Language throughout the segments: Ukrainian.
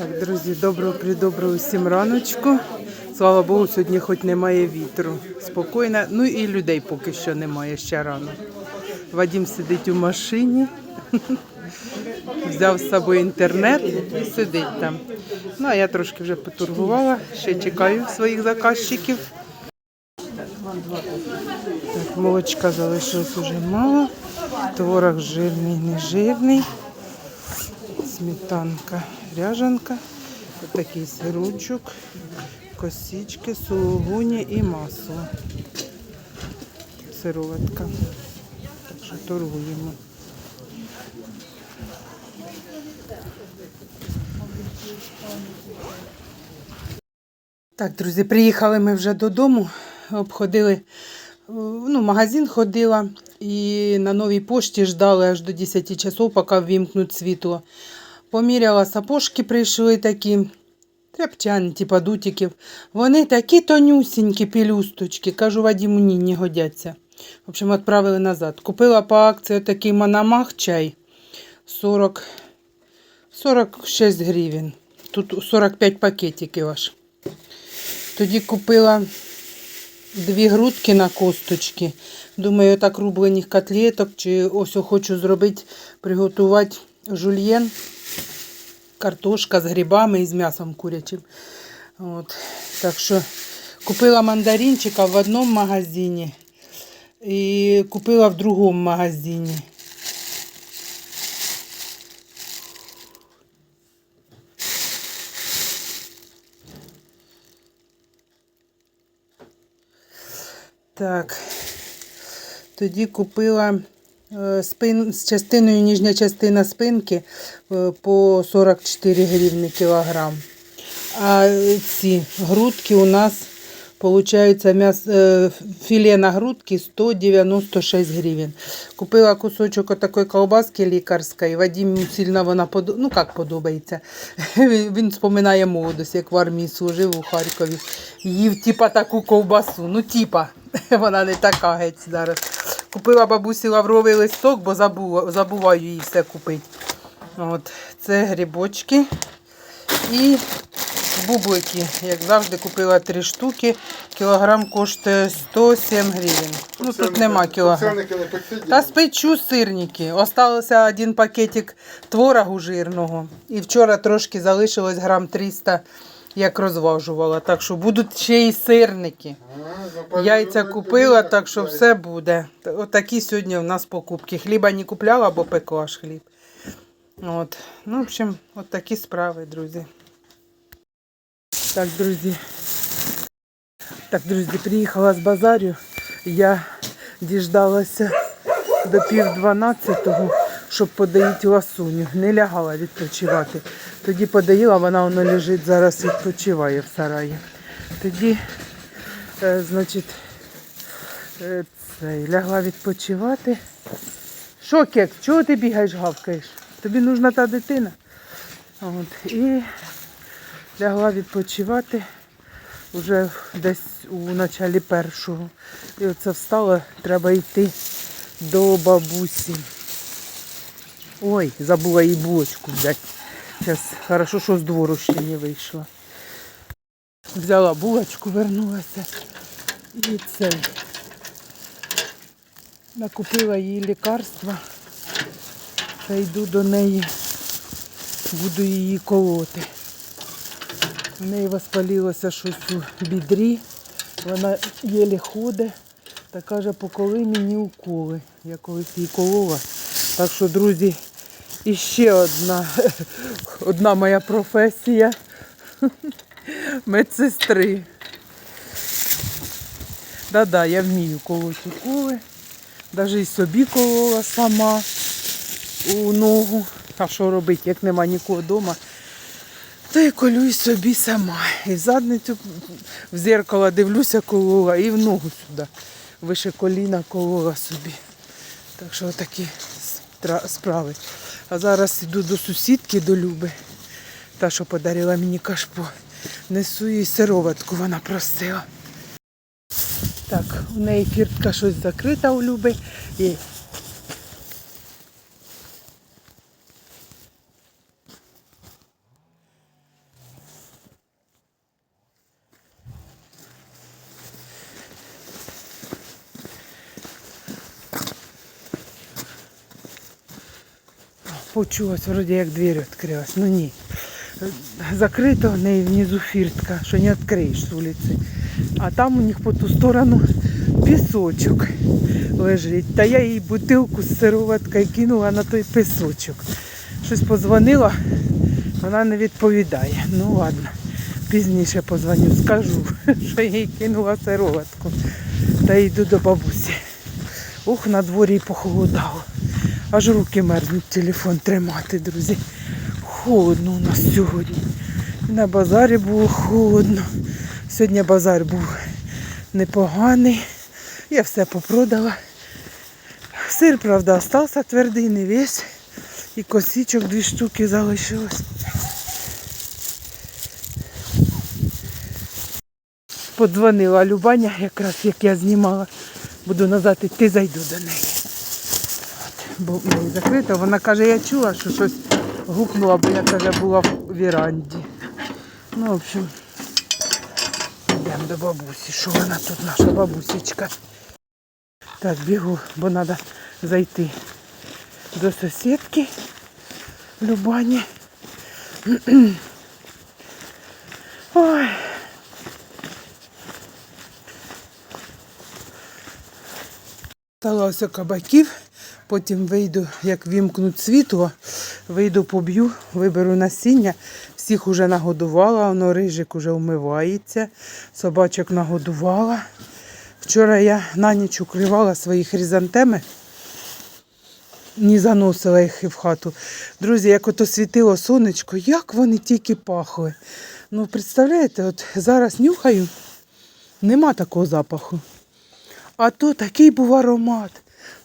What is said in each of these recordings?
Так, друзі, доброго придоброго всім раночку. Слава Богу, сьогодні хоч немає вітру. Спокійно. Ну і людей поки що немає ще рано. Вадим сидить у машині, взяв з собою інтернет і сидить там. Ну, а я трошки вже потургувала, ще чекаю своїх заказчиків. Так, молочка залишилось уже мало. Творог жирний, нежирний. Сметанка, ряжанка, отакий сирочок, косички, сулугуні і масло. Сироватка. Так що торгуємо. Так, друзі, приїхали ми вже додому, обходили, ну, магазин ходила і на новій пошті ждали аж до 10 часов, поки ввімкнуть світло. Поміряла сапожки, прийшли такі тряпчані, типа дутиків. Вони такі тонюсінькі пілюсточки. Кажу, Вадиму, ні, не годяться. В общем, відправили назад. Купила по акції такий Мономах чай 40, 46 гривень. Тут 45 пакетиків аж. Тоді купила дві грудки на косточки. Думаю, так рублених котлеток, чи ось хочу зробити, приготувати жульєн, картошка з грибами і з м'ясом курячим. От. Так що купила мандаринчика в одному магазині і купила в другому магазині. Так. Тоді купила спин, з частиною ніжня частина спинки е, по 44 гривні кілограм. А е, ці грудки у нас Получається м'яс, е, філе на грудки 196 гривень. Купила кусочок такої колбаски лікарської. Вадиму сильно вона подо... ну, як подобається. Він споминає молодость, як в армії служив у Харкові. Їв типа таку ковбасу. Ну, типа, вона не така геть зараз. Купила бабусі лавровий листок, бо забула, забуваю її все купити. От, це грибочки і бублики. Як завжди, купила три штуки. Кілограм коштує 107 гривень. Ну тут нема кілограм. Та спечу сирники. Осталося один пакетик творогу жирного. І вчора трошки залишилось грам 300, як розважувала. Так що будуть ще й сирники. Яйця купила, так що все буде. Та- Отакі сьогодні у нас покупки. Хліба не купляла, бо пекла ж хліб. От. Ну, в общем, от такі справи, друзі. Так, друзі. Так, друзі, приїхала з базарю. Я діждалася до пів дванадцятого, щоб подоїти ласуню. Не лягала відпочивати. Тоді подоїла, вона воно лежить, зараз відпочиває в сараї. Тоді, е, значить, е, цей, лягла відпочивати. Що, чого ти бігаєш, гавкаєш? Тобі нужна та дитина. От, і лягла відпочивати вже десь у началі першого. І оце встала, треба йти до бабусі. Ой, забула їй булочку взяти. Зараз хорошо, що з двору ще не вийшла. Взяла булочку, вернулася. І цей. Накупила їй лікарства. Та йду до неї, буду її колоти. У неї воспалилося щось у бідрі, вона єлі ходить та каже, поколи мені уколи. Я колись її колола. Так що, друзі, іще одна, одна моя професія медсестри. Да-да, я вмію колоти уколи. Навіть і собі колола сама у ногу. А що робити, як нема нікого вдома? То і собі сама. І в задницю в зеркало дивлюся колола, і в ногу сюди. Вище коліна колола собі. Так що такі справи. А зараз йду до сусідки, до Люби. Та, що подарила мені кашпо. Несу їй сироватку, вона просила. Так, у неї фіртка щось закрита у Люби. І почулось, вроді як двері відкрилась. Ну ні. Закрито в неї внизу фіртка, що не відкриєш з вулиці. А там у них по ту сторону пісочок лежить. Та я їй бутилку з сироваткою кинула на той пісочок. Щось подзвонила, вона не відповідає. Ну ладно, пізніше позвоню, скажу, що їй кинула сироватку. Та йду до бабусі. Ух, на дворі похолодало. Аж руки мерзнуть телефон тримати, друзі. Холодно у нас сьогодні. На базарі було холодно. Сьогодні базар був непоганий. Я все попродала. Сир, правда, остався твердий, не весь. І косічок дві штуки залишилось. Подзвонила Любаня, якраз як я знімала. Буду назад іти, зайду до неї. Бо закрито. Вона каже, я чула, що щось гукнула, бо я каже, була в віранді. Ну, в общем, йдемо до бабусі. Що вона тут, наша бабусечка? Так, бігу, бо треба зайти до сусідки Любані. Ой. Сталося кабаків, потім вийду, як вімкнуть світло, вийду поб'ю, виберу насіння. Всіх уже нагодувала, воно рижик уже вмивається, собачок нагодувала. Вчора я на ніч укривала свої хризантеми, не заносила їх в хату. Друзі, як ото світило сонечко, як вони тільки пахли. Ну, представляєте, от зараз нюхаю, нема такого запаху. А то такий був аромат.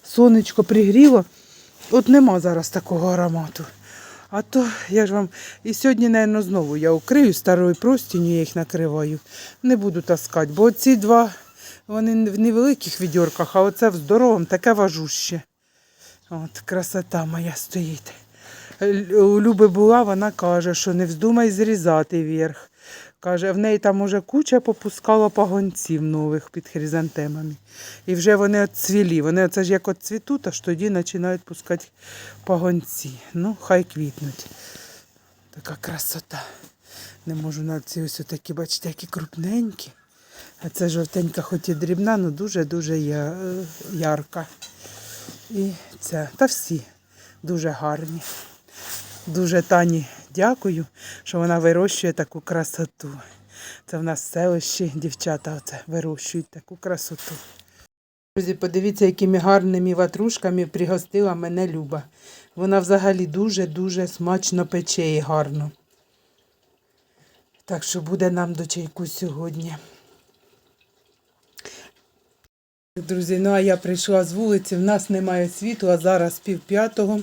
Сонечко пригріло. От нема зараз такого аромату. А то я ж вам. І сьогодні, мабуть, знову я укрию старою простіню, я їх накриваю. Не буду таскати, бо ці два вони в невеликих відьорках, а оце в здоровому таке важуще. От красота моя стоїть. У Люби була, вона каже, що не вздумай зрізати вверх. Каже, в неї там уже куча попускала пагонців нових під хризантемами. І вже вони отцвілі. Вони оце ж як цвітуть, аж тоді починають пускати пагонці. Ну, хай квітнуть. Така красота. Не можу на ці ось такі, бачите, які крупненькі. А це жовтенька, хоч і дрібна, але дуже-дуже е, ярка. І це, та всі дуже гарні. Дуже Тані дякую, що вона вирощує таку красоту. Це в нас в селищі дівчата оце вирощують таку красоту. Друзі, подивіться, якими гарними ватрушками пригостила мене Люба. Вона взагалі дуже-дуже смачно пече і гарно. Так що буде нам до чайку сьогодні. Друзі, ну а я прийшла з вулиці, в нас немає світла, зараз пів п'ятого.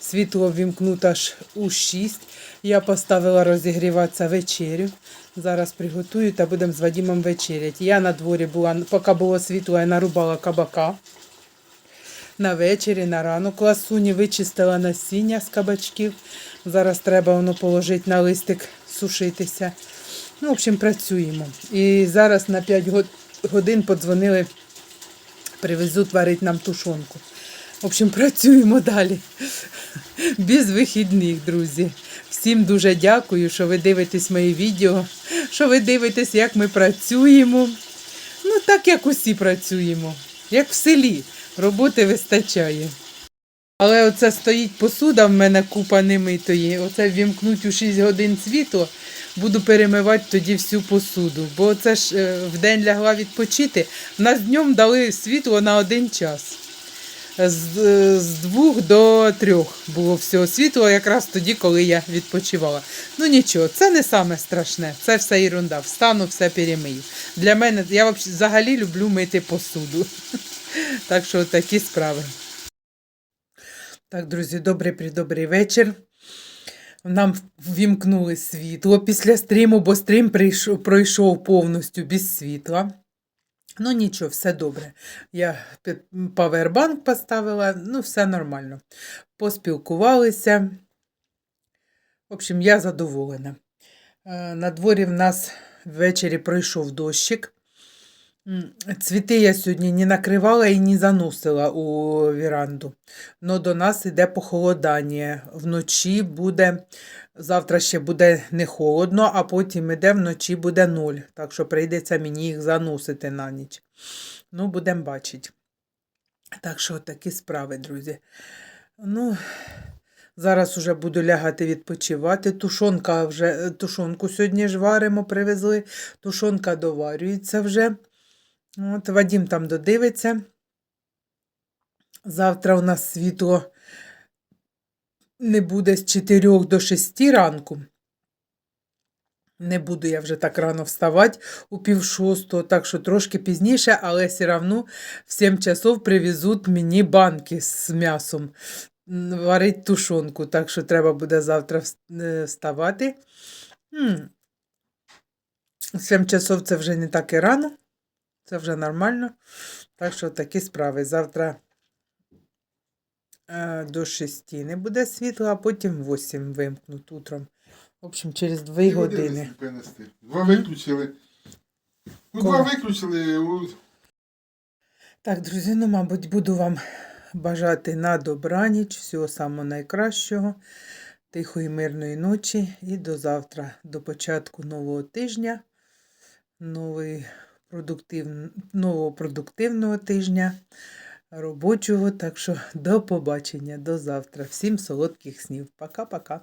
Світло вімкнуто аж у 6. Я поставила розігріватися вечерю. Зараз приготую та будемо з Вадимом вечеряти. Я на дворі була, поки було світло, я нарубала кабака. На вечері, на ранок ласуні вичистила насіння з кабачків. Зараз треба воно положити на листик сушитися. Ну, в общем, працюємо. І зараз на 5 год- годин подзвонили привезуть варить нам тушонку. В общем, працюємо далі. Без вихідних, друзі. Всім дуже дякую, що ви дивитесь мої відео, що ви дивитесь, як ми працюємо. Ну, так як усі працюємо, як в селі. Роботи вистачає. Але оце стоїть посуда в мене купа немитої. Оце вімкнуть у 6 годин світло, буду перемивати тоді всю посуду. Бо це ж е, в день лягла відпочити. Нас днем дали світло на один час. З, е, з двох до трьох було всього світло, якраз тоді, коли я відпочивала. Ну нічого, це не саме страшне, це все ерунда. Встану, все перемию. Для мене я взагалі люблю мити посуду. Так що такі справи. Так, друзі, добрий придобрий вечір. Нам ввімкнули світло після стріму, бо стрім прийшов, пройшов повністю без світла. Ну нічого, все добре. Я павербанк поставила, ну все нормально. Поспілкувалися. В общем, я задоволена. Е, На дворі в нас ввечері пройшов дощик. Цвіти я сьогодні не накривала і не заносила у віранду. Но до нас іде похолодання. Вночі буде, завтра ще буде не холодно, а потім іде вночі буде нуль. Так що прийдеться мені їх заносити на ніч. Ну, будемо бачити. Так що такі справи, друзі. Ну, зараз уже буду лягати відпочивати. Тушонка вже, тушонку сьогодні ж варимо, привезли. Тушонка доварюється вже. От Вадім там додивиться. Завтра у нас світло не буде з 4 до 6 ранку. Не буду я вже так рано вставати у пів шостого, так що трошки пізніше, але все одно в 7 часов привезуть мені банки з м'ясом. Варить тушонку, так що треба буде завтра е, вставати. М. 7 часов це вже не так і рано. Це вже нормально. Так що такі справи. Завтра е, до 6 не буде світла, а потім 8 вимкнуть утром. В общем, через 2 Дві години. Два виключили. Ну, два виключили. Так, друзі, ну, мабуть, буду вам бажати на добраніч, всього самого найкращого, тихої мирної ночі і до завтра, до початку нового тижня, новий продуктив... нового продуктивного тижня, робочого. Так що до побачення, до завтра. Всім солодких снів. Пока-пока.